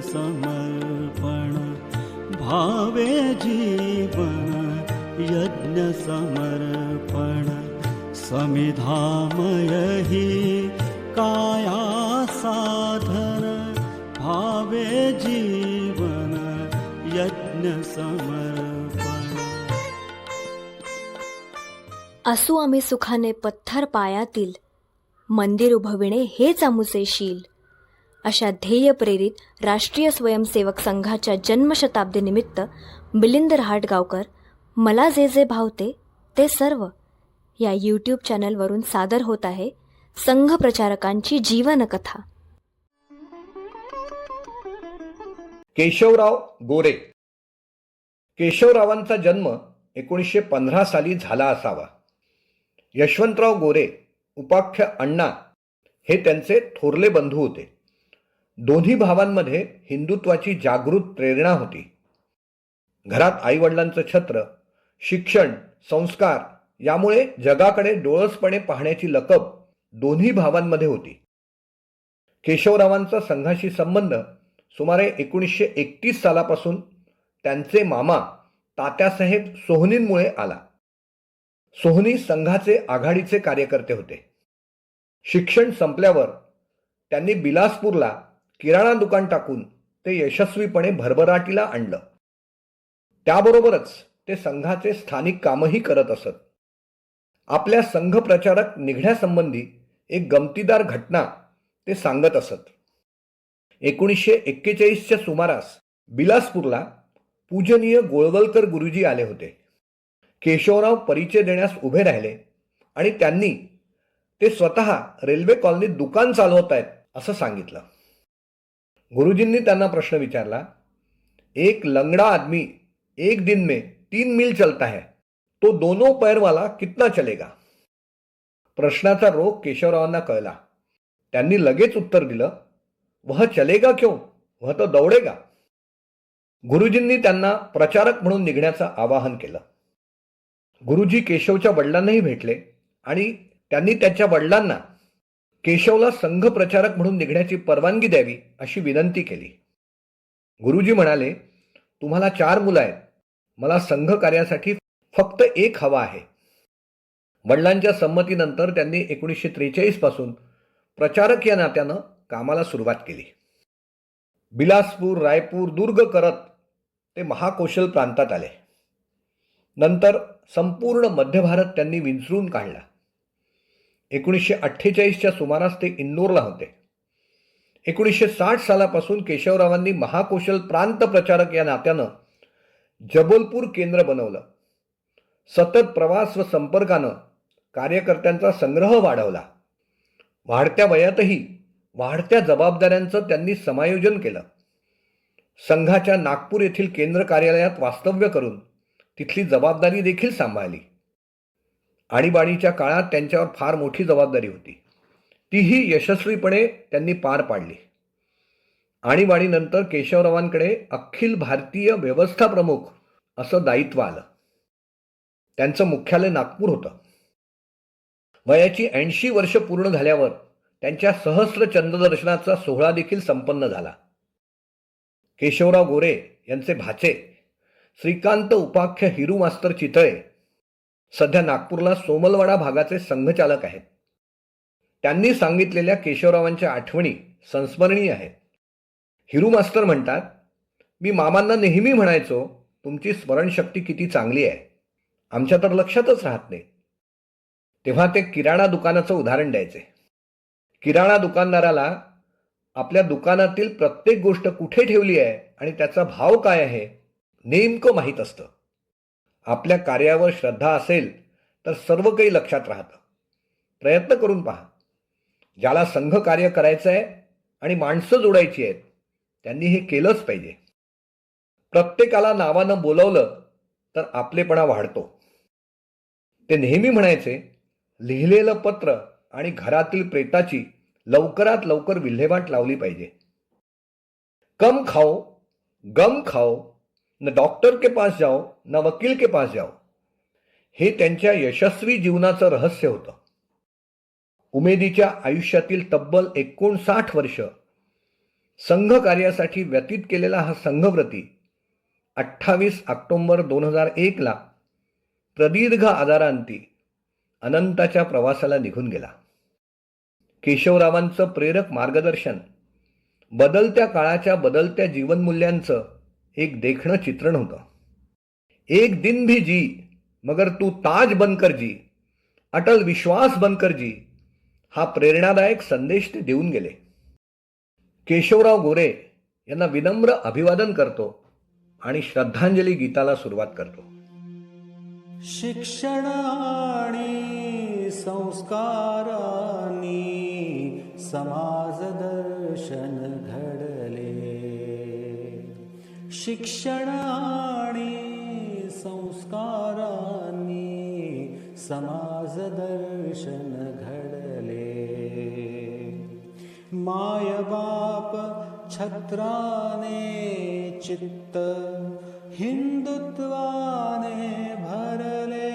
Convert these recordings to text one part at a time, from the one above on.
समर्पण भावे जीवन यज्ञ समर्पण समिधामय हि काया साधन भावे जीवन यज्ञ समर्पण। असू आम्ही सुखाने पत्थर पायातील मंदिर उभविणे हेच आमुचे शील. अशा ध्येय प्रेरित राष्ट्रीय स्वयंसेवक संघाच्या जन्मशताब्दीनिमित्त मिलिंद रहाटगावकर मला जे जे भावते ते सर्व या यूट्यूब चॅनलवरून सादर होत आहे संघ प्रचारकांची जीवनकथा. केशवराव गोरे. केशवरावांचा जन्म एकोणीसशे पंधरा साली झाला असावा. यशवंतराव गोरे उपाख्य अण्णा हे त्यांचे थोरले बंधू होते. दोन्ही भावांमध्ये हिंदुत्वाची जागृत प्रेरणा होती. घरात आईवडिलांचं छत्र शिक्षण संस्कार यामुळे जगाकडे डोळसपणे पाहण्याची लकब दोन्ही भावांमध्ये होती. केशवरावांचा संघाशी संबंध सुमारे एकोणीसशे एकतीस सालापासून त्यांचे मामा तात्यासाहेब सोहनींमुळे आला. सोहनी संघाचे आघाडीचे कार्यकर्ते होते. शिक्षण संपल्यावर त्यांनी बिलासपूरला किराणा दुकान टाकून ते यशस्वीपणे भरभराटीला आणलं. त्याबरोबरच ते संघाचे स्थानिक कामही करत असत. आपल्या संघ प्रचारक निघण्यासंबंधी एक गमतीदार घटना ते सांगत असत. एकोणीसशे एक्केचाळीसच्या सुमारास बिलासपूरला पूजनीय गोळवलकर गुरुजी आले होते. केशवराव परिचय देण्यास उभे राहिले आणि त्यांनी ते स्वतः रेल्वे कॉलनीत दुकान चालवत आहेत असं सांगितलं. गुरुजींनी त्यांना प्रश्न विचारला एक लंगड़ा आदमी एक दिन में तीन मील चलता है तो दोनों पैर वाला कितना चलेगा? प्रश्नाचा रोग केशवरावांना कळला. त्यांनी लगेच उत्तर दिलं वह चलेगा क्यों? वह तो दौडेगा. गुरुजींनी त्यांना प्रचारक म्हणून निघण्याचं आवाहन केलं. गुरुजी केशवच्या वडिलांनाही भेटले आणि त्यांनी त्याच्या वडिलांना केशवला संघ प्रचारक म्हणून निघण्याची परवानगी द्यावी अशी विनंती केली. गुरुजी म्हणाले तुम्हाला चार मुलं आहेत. मला संघ कार्यासाठी फक्त एक हवा आहे. वडिलांच्या संमतीनंतर त्यांनी एकोणीसशे त्रेचाळीसपासून प्रचारक या नात्यानं कामाला सुरुवात केली. बिलासपूर रायपूर दुर्ग करत ते महाकौशल प्रांतात आले. नंतर संपूर्ण मध्य भारत त्यांनी विंचरून काढला. एकोणीसशे अठ्ठेचाळीसच्या सुमारास ते इंदोरला होते. एकोणीसशे साठ सालापासून केशवरावांनी महाकौशल प्रांत प्रचारक या नात्यानं जबलपूर केंद्र बनवलं. सतत प्रवास व संपर्कानं कार्यकर्त्यांचा संग्रह वाढवला. वाढत्या वयातही वाढत्या जबाबदाऱ्यांचं त्यांनी समायोजन केलं. संघाच्या नागपूर येथील केंद्र कार्यालयात वास्तव्य करून तिथली जबाबदारी देखील सांभाळली. आणीबाणीच्या काळात त्यांच्यावर फार मोठी जबाबदारी होती. तीही यशस्वीपणे त्यांनी पार पाडली. आणीबाणीनंतर केशवरावांकडे अखिल भारतीय व्यवस्था प्रमुख असं दायित्व आलं. त्यांचं मुख्यालय नागपूर होतं. वयाची ऐंशी वर्ष पूर्ण झाल्यावर त्यांच्या सहस्र चंद्रदर्शनाचा सोहळा देखील संपन्न झाला. केशवराव गोरे यांचे भाचे श्रीकांत उपाख्य हिरू मास्तर चितळे सध्या नागपूरला सोमलवाडा भागाचे संघचालक आहेत. त्यांनी सांगितलेल्या केशवरावांच्या आठवणी संस्मरणीय आहेत. हिरू मास्तर म्हणतात मी मामांना नेहमी म्हणायचो तुमची स्मरणशक्ती किती चांगली आहे. आमच्या तर लक्षातच राहत नाही. तेव्हा ते किराणा दुकानाचं उदाहरण द्यायचे. किराणा दुकानदाराला आपल्या दुकानातील प्रत्येक गोष्ट कुठे ठेवली आहे आणि त्याचा भाव काय आहे नेमकं माहीत असतं. आपल्या कार्यावर श्रद्धा असेल तर सर्व काही लक्षात राहतं. प्रयत्न करून पहा. ज्याला संघ कार्य करायचं आहे आणि माणसं जोडायची आहेत त्यांनी हे केलंच पाहिजे. प्रत्येकाला नावानं बोलवलं तर आपलेपणा वाढतो. ते नेहमी म्हणायचे लिहिलेलं पत्र आणि घरातील प्रेताची लवकरात लवकर विल्हेवाट लावली पाहिजे. कम खाओ गम खाओ न डॉक्टर के पास जाओ ना वकील के पास जाओ. हे त्यांच्या यशस्वी जीवनाचं रहस्य होतं. उमेदीच्या आयुष्यातील तब्बल एकोणसाठ वर्ष संघ कार्यासाठी व्यतीत केलेला हा संघव्रती अठ्ठावीस ऑक्टोंबर दोन हजार एकला प्रदीर्घ आजारांती अनंताच्या प्रवासाला निघून गेला. केशवरावांचं प्रेरक मार्गदर्शन बदलत्या काळाच्या बदलत्या जीवनमूल्यांचं एक देखणं चित्रण होतं. एक दिन भी जी मगर तू ताज बनकर जी अटल विश्वास बनकर जी हा प्रेरणादायक संदेश ते देऊन गेले. केशवराव गोरे यांना विनम्र अभिवादन करतो आणि श्रद्धांजली गीताला सुरुवात करतो. शिक्षण आणि संस्कारांनी समाज दर्शन घडले. शिक्षणानि संस्कारानि समाजदर्शन घले माय छत्राने चित्त हिन्दुत्वाने भरले.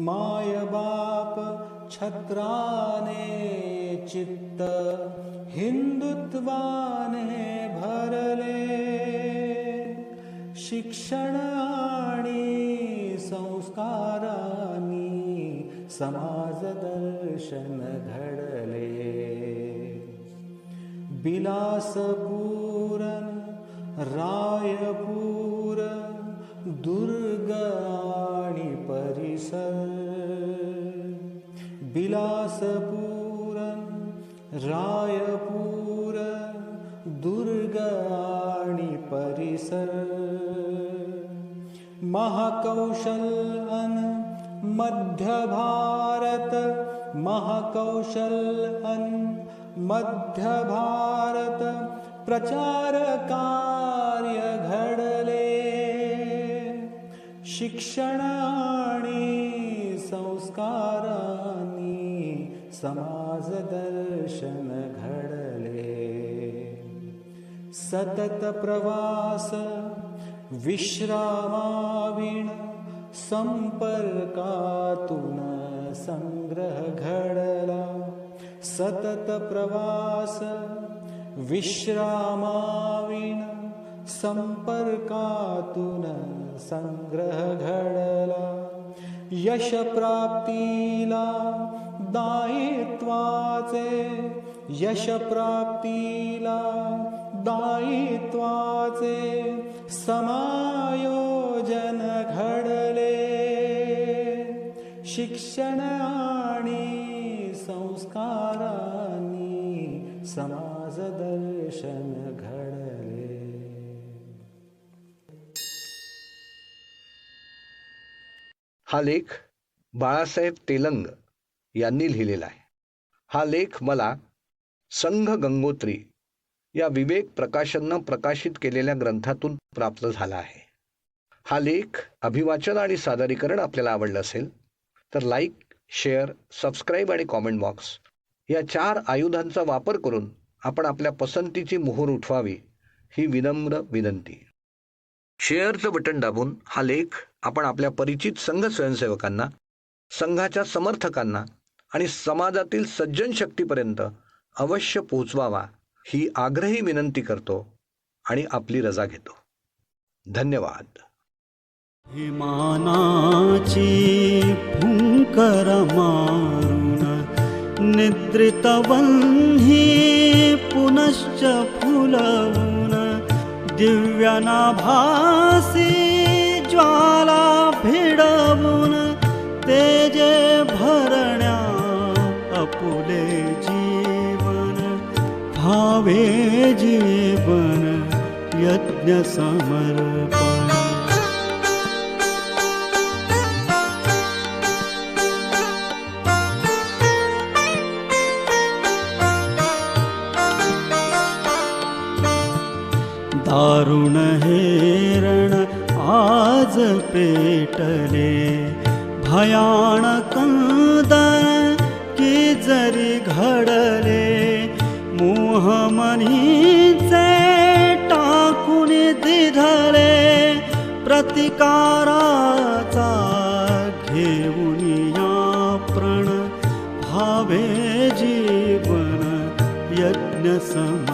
मायबाप छत्राने चित्त हिन्दुत्वाने भरले. शिक्षणानि संस्कारानि समाजदर्शनघडले बिलासपूरन् रायपूर दुर्गाणि परिसर। बलासपूरन् रायपूर दुर्गाणि परिसर। महाकौशल् मध्यभारत भारत मध्यभारत प्रचारकार्य घडले। शिक्षणानि संस्कारानि समाजदर्शन घडले। सतत प्रवास विश्रामाविण सम्पर्कात् सङ्ग्रहघडला सततप्रवास विश्रामाविण सम्पर्कात् सङ्ग्रहघडला यशप्राप्तिला दायित्वाचे यशप्राप्तिला दायित्वाचे समायोजन घडले. शिक्षण आणि संस्कारांनी समाज दर्शन घडले. हा लेख बाळासाहेब तेलंग यांनी लिहिलेला आहे. हा लेख मला संघ गंगोत्री या विवेक प्रकाशननं प्रकाशित केलेल्या ग्रंथातून प्राप्त झाला आहे. हा लेख अभिवाचन आणि सादरीकरण आपल्याला आवडलं असेल तर लाईक शेअर सबस्क्राईब आणि कॉमेंट बॉक्स या चार आयुधांचा वापर करून आपण आपल्या पसंतीची मोहर उठवावी ही विनम्र विनंती. शेअरचं बटन दाबून हा लेख आपण आपल्या परिचित संघ स्वयंसेवकांना संघाच्या समर्थकांना आणि समाजातील सज्जन शक्तीपर्यंत अवश्य पोचवावा ही आग्रही विनंती करतो आणि आपली रजा घेतो. धन्यवाद. हिमानाची फुंकर मारुण निद्रितवह्नी पुनश्च फुलवून दिव्यनाभासी ज्वाला भिडवून तेजे भरण जीवन यज्ञ समर्पण। दारुण हेरण आज की जरी घडले मोहमनीचे टाकून दिधले प्रतिकाराचा घेऊन या प्रण भावे जीवन यज्ञ सम